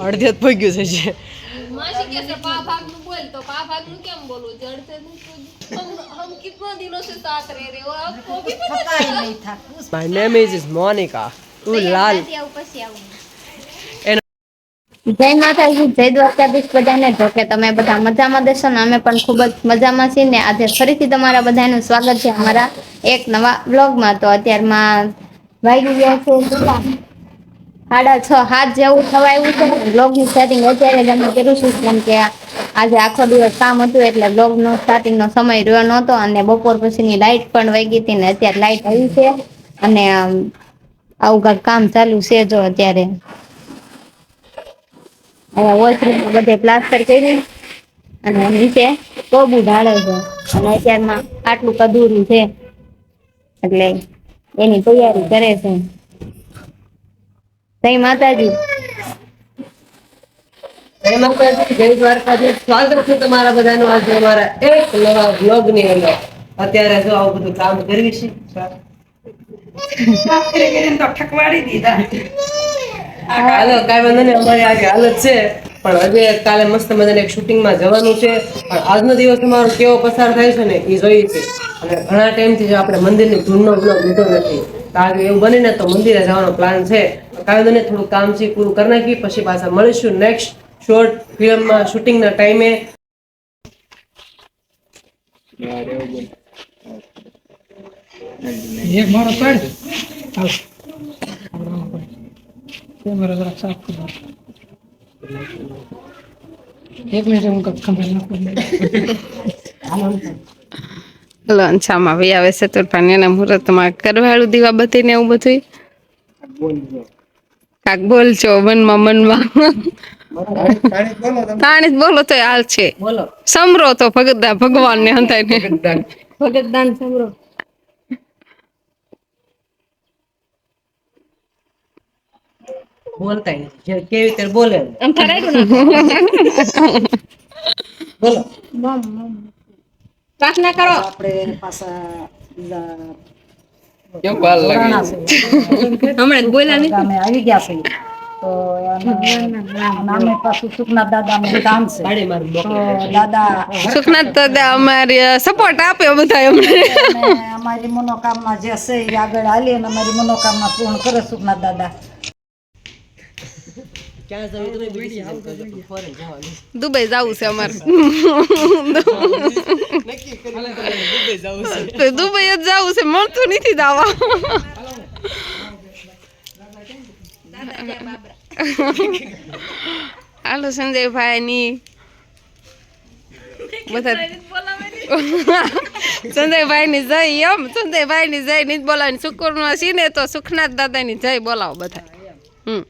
અડધે જ પગ્યું છે જે માસી કે છે પા ભાગનું બોલ તો પા ભાગનું કેમ બોલવું જડતે નહીં તો હમ હમ કિતના દિનों से साथ रह रहे हो आपको भी पता કાંઈ નહીં થાતું માય નેમ ઇઝ મોનિકા તું લાલ જય માતાજી જય દ્વારકાધીશ બધાને જો કે તમે બધા મજામાં દેશો ને અમે પણ ખૂબ જ મજામાં છીએ ને આજે ફરીથી તમારા બધાનું સ્વાગત છે અમારા એક નવા બ્લોગમાં તો અત્યારમાં વાગી ગયા છે કેટલા? સાડા છ, હાથ જેવું થવા એવું છે. બ્લોગની સ્ટાર્ટિંગ અત્યારે જ અમે કર્યું છું કે આજે આખો દિવસ કામ હતું, એટલે બ્લોગનો સ્ટાર્ટિંગનો સમય રહ્યો નહોતો અને બપોર પછીની લાઇટ પણ વહી હતી ને અત્યારે લાઇટ આવી છે. અને આવું કાંઈક કામ ચાલુ છે જો અત્યારે. હવે વોશરૂમ બધે પ્લાસ્ટર કર્યું અને નીચે કોબુ ઢાળે છે. અને અત્યારમાં આટલું કદુરું છે. એટલે એની તૈયારી કરે છે. જય માતાજી. જય માતાજી જય દ્વારકાધીશ. સ્વાગત છે તમારા બધાનું આજે અમારા એક નવા બ્લોગની અંદર. અત્યારે જો આવું બધું કામ કરવી છે કરી કરીને તો ઠકવાડી દીધા. હાલો કાંઈ વાંધો નહીં અમારી આજે હાલત છે. પણ હજી કાલે મસ્ત મજાને એક શૂટિંગમાં જવાનું છે. પણ આજનો દિવસ અમારો કેવો પસાર થાય છે ને એ જોઈએ છે. અને ઘણા ટાઈમથી જો આપણે મંદિરની ધૂનનો બ્લોગ લીધો નથી. તો આજે એવું બને ને તો મંદિરે જવાનો પ્લાન છે. કાંઈ થોડું કામ છે પૂરું કરી નાખી પછી પાછા મળીશું નેક્સ્ટ શોર્ટ ફિલ્મમાં શૂટિંગના ટાઈમે એક મારો પાડ હાલ. કેમેરા જરા સાફ કરો એક મિનિટ હું કંઈક નાખું હલો અંછામાં આવે છે તો પાણીના મુહૂર્તમાં કરવાળું દીવા બતીને એવું બધું કાક બોલજો મનમાં મનમાં. તાણી બોલો તો હાલ છે. બોલો. સમરો તો ભગત ભગવાન ને હંતાય ને ભગતદાન સમરો. બોલતા કેવી રીતે બોલે. એમ. બોલો. પ્રાર્થના કરો. આપણે પાછા બીજા હમણાં જ બોલ્યા નહીં ગામે આવી ગયા છે. તો નામે પાછું સુખનાથ દાદાનું કામ છે. તો દાદા સુખનાથ દાદા અમારી સપોર્ટ આપ્યો બધા અમને અમારી મનોકામના જે છે એ આગળ હાલી અને અમારી મનોકામના પૂર્ણ કરે સુખનાથ દાદા. ક્યાં જવું તમે બીજી કરજો. પણ જવાનું. દુબઈ જવું છે અમારે. તો દુબઈ જ જવું છે મળતું નથી દાવા હાલો સંજયભાઈ ની બધા સંજયભાઈ ની જય એમ સંજયભાઈ ની જય ની જ બોલાવાની શુક્ર નો સીને તો સુખનાથ દાદા ની જય બોલાવો બધા હમ.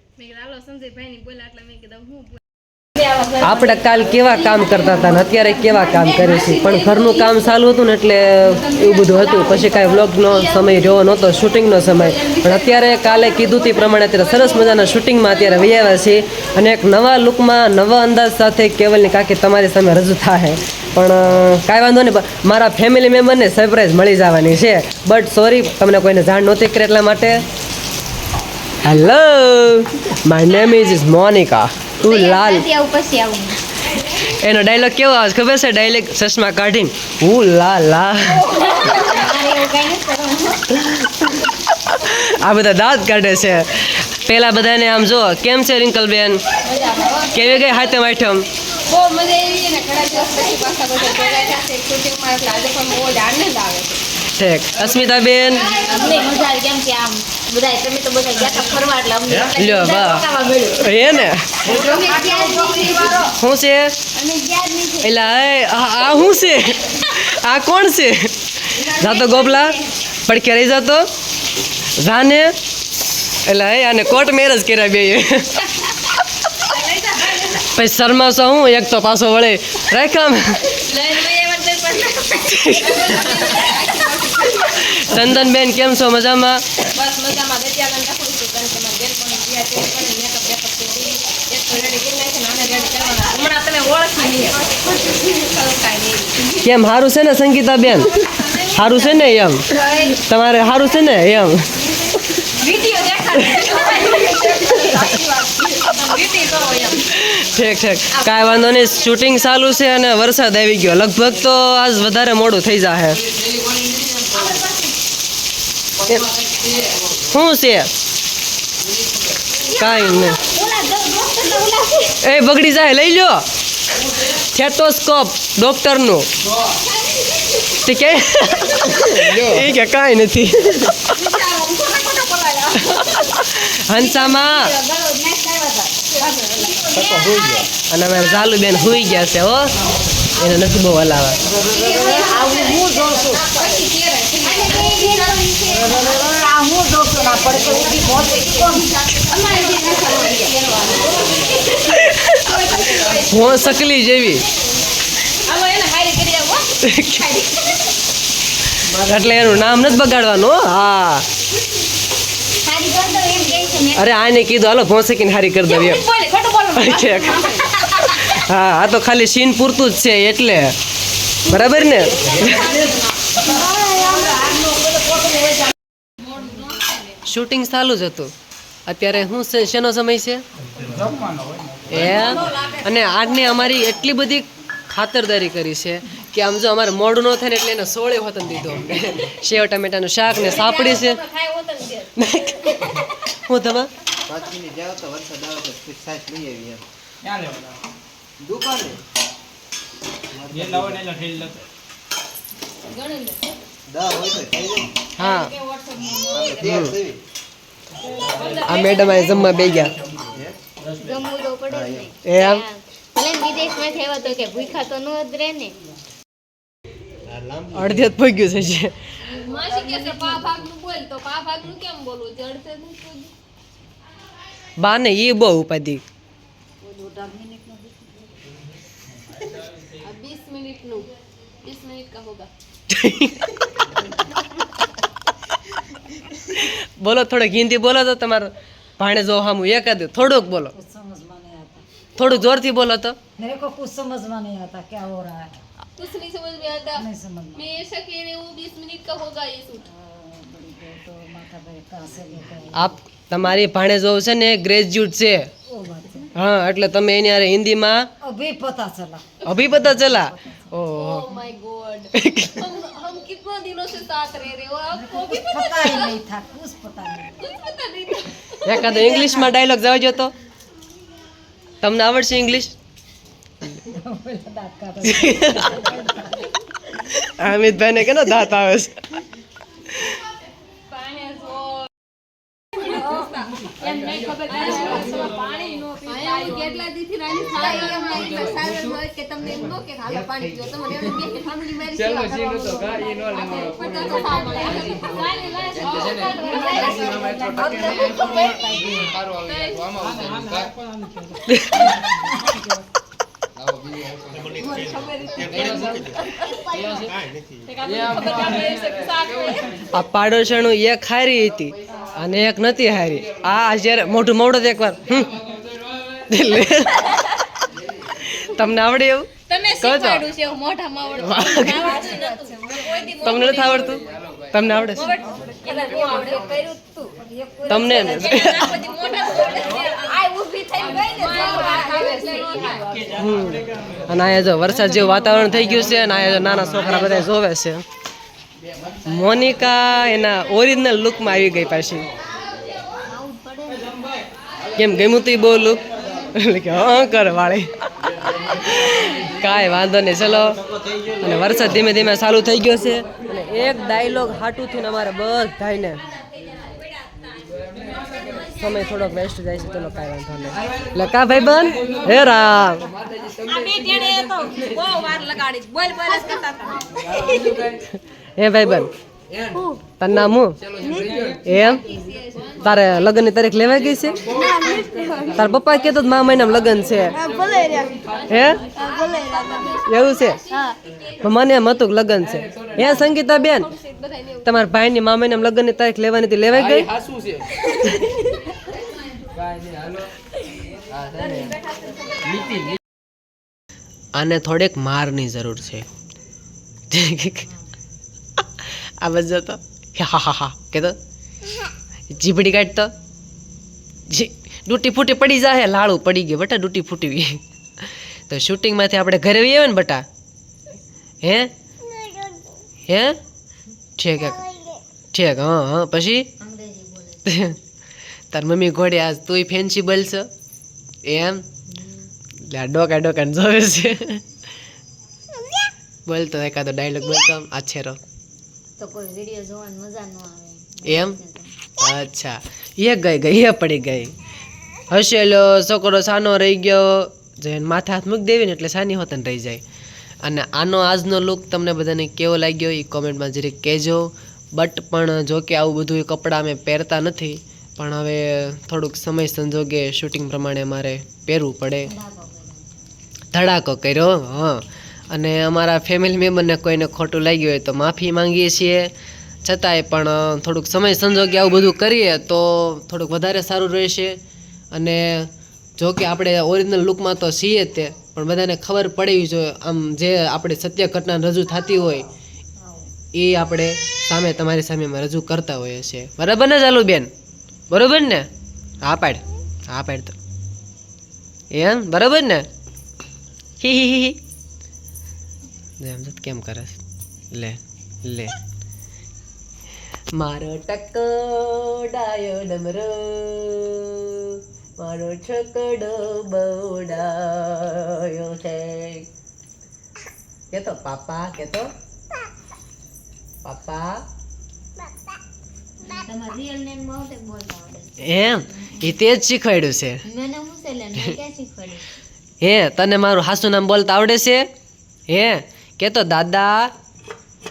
આપણે કાલ કેવા કામ કરતા હતા ને અત્યારે કેવા કામ કરે છે? પણ ઘરનું કામ ચાલુ હતું ને એટલે એવું બધું હતું. પછી કાંઈ વ્લોગનો સમય રહ્યો નહોતો, શૂટિંગનો સમય. પણ અત્યારે કાલે કીધું તે પ્રમાણે અત્યારે સરસ મજાના શૂટિંગમાં અત્યારે વહી છીએ અને એક નવા લુકમાં નવા અંદાજ સાથે કેવલની કાકી તમારી સામે રજૂ થાય. પણ કાંઈ વાંધો નહીં મારા ફેમિલી મેમ્બરને સરપ્રાઈઝ મળી જવાની છે. બટ સોરી તમને કોઈને જાણ નહોતી કરી એટલા માટે. Hello my name is Monika તું લાલ એનો ડાયલોગ કેવો આવે ખબર છે? ડાયલોગ ચશ્મા કાઢીને. હું લા લા. આ બધા દાંત કાઢે છે. પેલા બધાને આમ જો કેમ છે રિંકલ બેન કેવી ગઈ હાથે માઠમ? છે. છે છે. ઠીક. અસ્મિતા બેન મજા કેમ કે આમ બધા તમે તો બધા ગયા ફરવા એટલે અમને લ્યો બા. એ ને? શું છે? એટલે આ આ શું છે? આ કોણ છે? જાતો ગોપલા પડખે રહી જાતો જાને એટલે હે આને કોર્ટ મેરેજ કર્યા બે પછી શર્માશો હું એક તો પાછો વળે. રાખામ ચંદનબેન કેમ છો? મજામાં? બસ મજામાં ગત્યા ગણ તકડું છું કારણ કે મારા બેન પણ ગયા છે પણ મેકઅપ બેકઅપ કરી એક તો રેડી કરી નાખે ને આને રેડી કરવાના હમણાં તમે ઓળખી નહીં કાંઈ નહીં કેમ સારું છે ને સંગીતાબેન? સારું છે ને એમ? તમારે સારું છે ને એમ? વીડિયો દેખાડે સાચી વાત છે. ડ્યુટી કરો એમ. ઠીક ઠીક. કાંઈ વાંધો નહીં શૂટિંગ ચાલુ છે અને વરસાદ આવી ગયો. લગભગ તો આજ વધારે મોડું થઈ જાહે. શું છે? કાંઈ નહીં. એ બગડી જાય, લઈ લો થેટોસ્કોપ, ડોક્ટરનું. તે કે? એ કે કાંઈ નથી. હંસામાં. અને અમારે ઝાલુબેન સુઈ ગયા છે, હો. એને નથી બહુ હલાવા હું સકલી જેવી. એટલે એનું નામ નથી બગાડવાનું, હા. અરે આને કીધું, હાલો, ભોંસકીને હારી કરી દઉં ઠીક. હા, આ તો ખાલી સીન પૂરતું જ છે, એટલે. બરાબર ને? શૂટિંગ ચાલુ જ હતું. અત્યારે શું છે? શેનો સમય છે? એ? અને આજની અમારી એટલી બધી ખાતરદારી કરી છે કે આમ જો અમારે મોડું ન થાય ને એટલે એને સોળે હોતન દીધો. સેવ ટમેટાનું શાક ને સાપડી છે. હું તમે? દુકાને હા. આ મેડમ આ જમવા બે ગયા જમવું વિદેશમાં થયો તો કે ભૂખા તો ન ને. અડધે જ પગ્યું પા ભાગ પા ભાગ કેમ બોલવું? બા ને એ બહુ ઉપાધિ. મિનિટ બોલો થોડુંક હિન્દી બોલો તો તમારો ભાણે જો હામું એકાદ થોડુંક બોલો कुछ समझ में नहीं आता થોડુંક જોરથી બોલો તો मेरे को कुछ समझ में नहीं आता क्या हो रहा है कुछ नहीं समझ में आता नहीं समझ में मैं ऐसा कह रही हूँ बीस मिनट का होगा ये सूट बड़ी को तो माथा पे कहाँ से लेकर आए? આપ તમારી ભાણે જો છે ને ગ્રેજ્યુએટ છે वो बात है હા એટલે તમે એની હારે હિન્દીમાં अभी पता चला અભી પતા ચલા ઓહો ओह माय गॉड हम हम कितना दिनों से साथ रह रहे हो आपको भी पता पता ही नहीं था कुछ पता नहीं कुछ पता नहीं था એકાદો ઇંગ્લિશમાં ડાયલોગ જવા જો તો તમને આવડશે ઇંગ્લિશ बोला दांत काटा અમિતભાઈને કેનો દાંત આવે છે આ પાડોશણું એક હારી હતી અને એક નથી હારી. આ જ્યારે મોઢું તો એકવાર. તમને આવડે એવું? તમે શીખવાડ્યું છે મોઢામાં આવડતું. તમને નથી આવડતું? તમને આવડે છે? તમને. અને અહીંયા જો વરસાદ જેવું વાતાવરણ થઈ ગયું છે અને અહીંયા નાના છોકરા બધા જોવે છે. મોનિકા એના ઓરિજિનલ લુકમાં આવી ગઈ પાછી. કેમ ગમ્યું તું બહુ લુક એટલે કે હા કર વાળી. કાંઈ વાંધો નહીં ચલો. અને વરસાદ ધીમે ધીમે ચાલુ થઈ ગયો છે. અને એક ડાયલોગ હાટુથી અમારે બધાને સમય થોડોક વેસ્ટ જાય છે ચલો કાંઈ વાંધો નહીં. એટલે કા ભાઈ બન હે રામ. હે ભાઈ બન તાર નામ હું એમ? તારે લગ્નની તારીખ લેવાઈ ગઈ છે? તાર પપ્પા કહેતો મા મહિનામાં લગ્ન છે. હે? એવું છે? મને એમ હતું લગ્ન છે. હે સંગીતા બેન તમારા ભાઈની મા મહિનામાં લગ્નની તારીખ લેવાની હતી, લેવાઈ ગઈ? આને થોડેક મારની જરૂર છે. આ બધા તો હા હા હા કે તો જીભડી કાઢતો જે ડૂટી ફૂટી પડી જાય લાળું પડી ગયું બટા ડૂટી ફૂટી. ગઈ તો શૂટિંગમાંથી આપણે ઘરે આવીએ ને બટા? હે? હે? ઠીક. ઠીક હા હા પછી? તાર મમ્મી ઘોડે આજ તુંય ફેન્સી બોલશો? એમ? એટલે ડોકા ડોકાને જોવે છે. બોલતો એકાદો ડાયલોગ બોલતો આ આછેરો. તો કોઈ વીડિયો જોવાની મજા ન આવે. એમ? અચ્છા. એ ગઈ ગઈ, એ પડી ગઈ. હસેલો છોકરો સાનો રહી ગયો. જઈને માથે હાથ મૂકી દેવી ને એટલે સાની હોતન રહી જાય. અને આનો આજનો લુક તમને બધાને કેવો લાગ્યો એ કોમેન્ટમાં જરીક કહેજો. બટ પણ જો કે આવું બધું કપડાં અમે પહેરતા નથી. પણ હવે થોડુંક સમય સંજોગે શૂટિંગ પ્રમાણે મારે પહેરવું પડે. ધડાકો કર્યો, હા. અને અમારા ફેમિલી મેમ્બરને કોઈને ખોટું લાગ્યું હોય તો માફી માંગીએ છીએ. છતાંય પણ થોડુંક સમય સંજોગે આવું બધું કરીએ તો થોડુંક વધારે સારું રહેશે. અને જો કે આપણે ઓરિજિનલ લુકમાં તો છીએ તે, પણ બધાને ખબર પડવી જોઈએ આમ જે આપણે સત્ય ઘટના રજૂ થતી હોય, એ આપણે સામે તમારી સામેમાં રજૂ કરતા હોઈએ છીએ. બરાબર ને ચાલુ બેન બરોબર ને? હા, પાડ. હા, પાડ તો. એમ બરાબર ને? હી હી હી હી. કેમ કરે લે લે. મારો ટકો ડાયો ડમરો મારો છકડો બવડાયો છે. કેતો પાપા કેતો? પાપા? એમ? એ તે જ શીખવાડ્યું છે. હે તને મારું હાસુ નામ બોલતા આવડે છે? હે કેતો દાદા?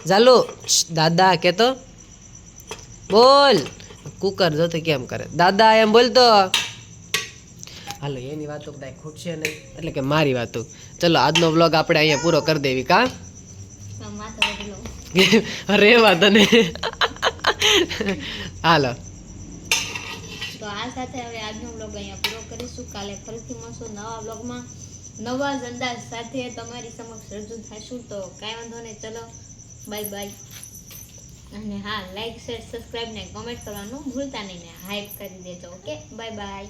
ચાલુ દાદા કેતો? બોલ. કુકર જો તો કેમ કરે? દાદા એમ બોલતો હાલો, એની વાતો કદાચ ખૂટશે નહીં, એટલે કે મારી વાતો. ચલો, આજનો વ્લોગ આપણે અહીંયા પૂરો કરી દેવી, કા? અરે વાત ને. હાલો. તો આ સાથે હવે આજનો બ્લોગ અહીંયા પૂરો કરીશું. કાલે ફરીથી મળશું નવા બ્લોગમાં નવા જ અંદાજ સાથે તમારી સમક્ષ રજૂ થશું તો કાંઈ વાંધો નહીં. ચલો બાય બાય અને હા લાઈક શેર સબસ્ક્રાઈબ ને કોમેન્ટ કરવાનું ભૂલતા નહીં ને. હાઈપ કરી દેજો ઓકે બાય બાય